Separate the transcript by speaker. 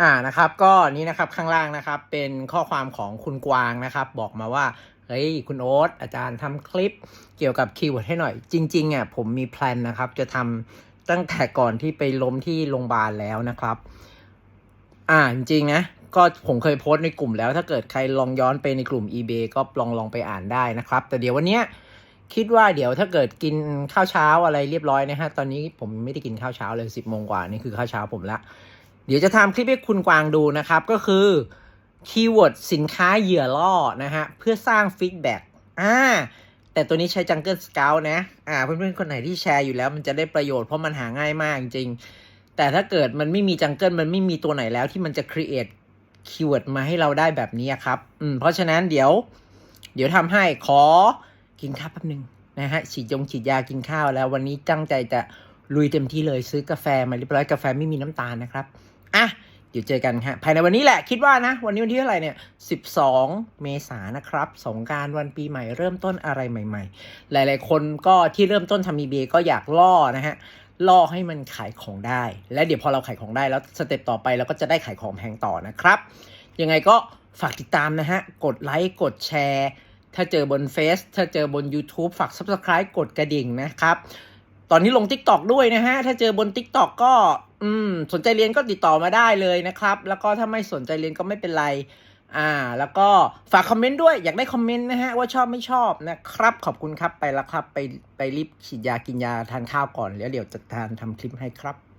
Speaker 1: อ่านะครับก็นี้นะครับข้างล่างนะครับเป็นข้อความของคุณกวางนะครับ บอกมาว่าเฮ้ยคุณโอ๊ตอาจารย์ทำคลิปเกี่ยวกับคีย์เวิร์ดให้หน่อย จริงๆอะผมมีแพลนนะครับ จะทำตั้งแต่ก่อนที่ไปล้มที่โรงพยาบาลแล้วนะครับ อ่าจริงๆนะก็ผมเคยโพสต์ในกลุ่มแล้ว ถ้าเกิดใครลองย้อนไปในกลุ่ม eBay ก็ลองลองไปอ่านได้นะครับ แต่เดี๋ยววันเนี้ยคิดว่าเดี๋ยวถ้าเกิดกินข้าวเช้าอะไรเรียบร้อยนะฮะตอนนี้ผมไม่ได้กินข้าวเช้าเลย10โมงกว่านี่คือข้าวเช้าผมละ เดี๋ยวจะทำคลิปให้คุณกวางดูนะครับ ก็คือคีย์เวิร์ดสินค้าเหยื่อล่อนะฮะ เพื่อสร้างฟีดแบ็กอ่าแต่ตัวนี้ใช้ Jungle Scout นะ อ่า เพื่อนๆ คนไหนที่แชร์อยู่แล้วมันจะได้ประโยชน์เพราะมันหาง่ายมากจริงๆแต่ถ้าเกิดมันไม่มี Jungle มันไม่มีตัวไหนแล้วที่มันจะ create คีย์เวิร์ดมาให้เราได้แบบนี้ครับ อืม เพราะฉะนั้นเดี๋ยว เดี๋ยวทำให้ขอกินข้าวแป๊บหนึ่งนะฮะ ฉีดยงฉีดยากินข้าวแล้ววันนี้ตั้งใจจะลุยเต็มที่เลยซื้อกาแฟมาเรียบร้อยกาแฟไม่มีน้ำตาลนะครับ อะเดี๋ยวเจอกันฮะภายในวันนี้แหละคิดว่านะ วันนี้วันที่เท่าไหร่เนี่ย 12 เมษายนนะครับ สงการวันปีใหม่เริ่มต้นอะไรใหม่ ๆ หลาย ๆ คนก็ที่เริ่มต้นทำ eBay ก็อยากล่อนะฮะล่อให้มันขายของได้ และเดี๋ยวพอเราขายของได้แล้วสเต็ปต่อไปเราก็จะได้ขายของแพงต่อนะครับ ยังไงก็ฝากติดตามนะฮะ กดไลค์กดแชร์ ถ้าเจอบนเฟซถ้าเจอบน YouTube ฝาก Subscribe กดกระดิ่งนะครับ ตอนนี้ลง TikTok ด้วยนะฮะ ถ้าเจอบน Tik t o อก็ อืม สนใจเรียนก็ติดต่อมาได้เลยนะครับ แล้วก็ถ้าไม่สนใจเรียนก็ไม่เป็นไร อ่า แล้วก็ฝากคอมเมนต์ด้วย อยากได้คอมเมนต์นะฮะ ว่าชอบไม่ชอบนะครับ ขอบคุณครับ ไปละครับ ไปไปรีบฉีดยากินยาทานข้าวก่อน แล้วเดี๋ยวจะทานทำคลิปให้ครับ